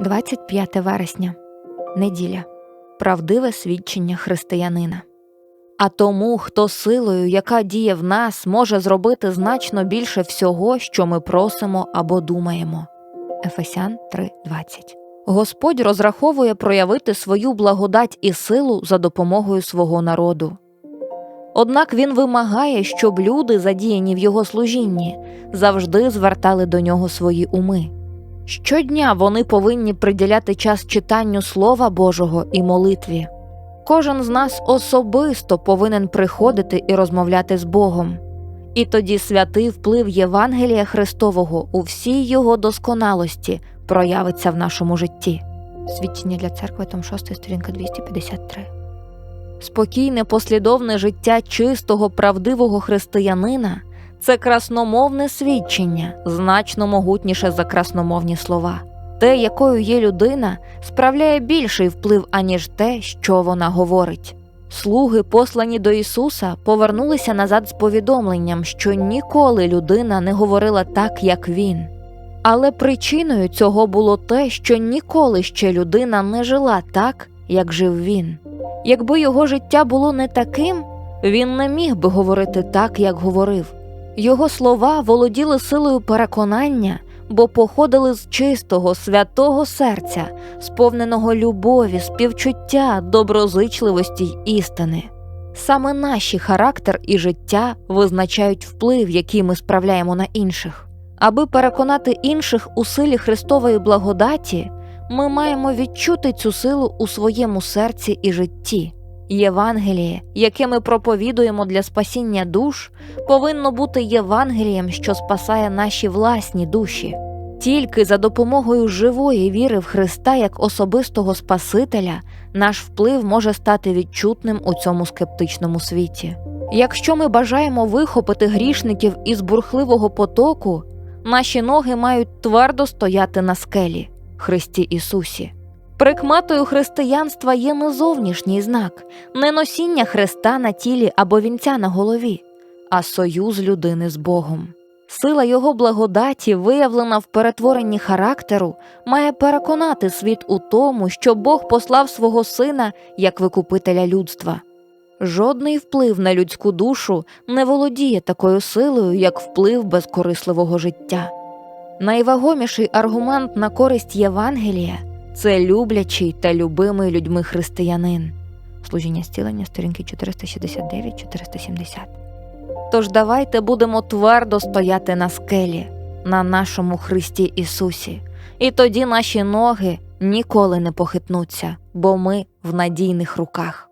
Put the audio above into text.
25 вересня, неділя. Правдиве свідчення християнина. А тому, хто силою, яка діє в нас, може зробити значно більше всього, що ми просимо або думаємо. Ефесян 3.20 Господь розраховує проявити свою благодать і силу за допомогою свого народу. Однак він вимагає, щоб люди, задіяні в його служінні, завжди звертали до нього свої уми. Щодня вони повинні приділяти час читанню Слова Божого і молитві. Кожен з нас особисто повинен приходити і розмовляти з Богом. І тоді святий вплив Євангелія Христового у всій його досконалості проявиться в нашому житті. Свідчення для церкви, том 6, сторінка 253. Спокійне послідовне життя чистого, правдивого християнина це красномовне свідчення, значно могутніше за красномовні слова. Те, якою є людина, справляє більший вплив, аніж те, що вона говорить. Слуги, послані до Ісуса, повернулися назад з повідомленням, що ніколи людина не говорила так, як він. Але причиною цього було те, що ніколи ще людина не жила так, як жив він. Якби його життя було не таким, він не міг би говорити так, як говорив. Його слова володіли силою переконання, бо походили з чистого, святого серця, сповненого любові, співчуття, доброзичливості й істини. Саме наші характер і життя визначають вплив, який ми справляємо на інших. Аби переконати інших у силі Христової благодаті, ми маємо відчути цю силу у своєму серці і житті. Євангеліє, яке ми проповідуємо для спасіння душ, повинно бути Євангелієм, що спасає наші власні душі. Тільки за допомогою живої віри в Христа як особистого Спасителя наш вплив може стати відчутним у цьому скептичному світі. Якщо ми бажаємо вихопити грішників із бурхливого потоку, наші ноги мають твердо стояти на скелі Христі Ісусі. Прикметою християнства є не зовнішній знак, не носіння хреста на тілі або вінця на голові, а союз людини з Богом. Сила його благодаті, виявлена в перетворенні характеру, має переконати світ у тому, що Бог послав свого сина як викупителя людства. Жодний вплив на людську душу не володіє такою силою, як вплив безкорисливого життя. Найвагоміший аргумент на користь Євангелія це люблячий та любимий людьми християнин. Служіння зцілення, сторінки 469-470. Тож давайте будемо твердо стояти на скелі, на нашому Христі Ісусі, і тоді наші ноги ніколи не похитнуться, бо ми в надійних руках.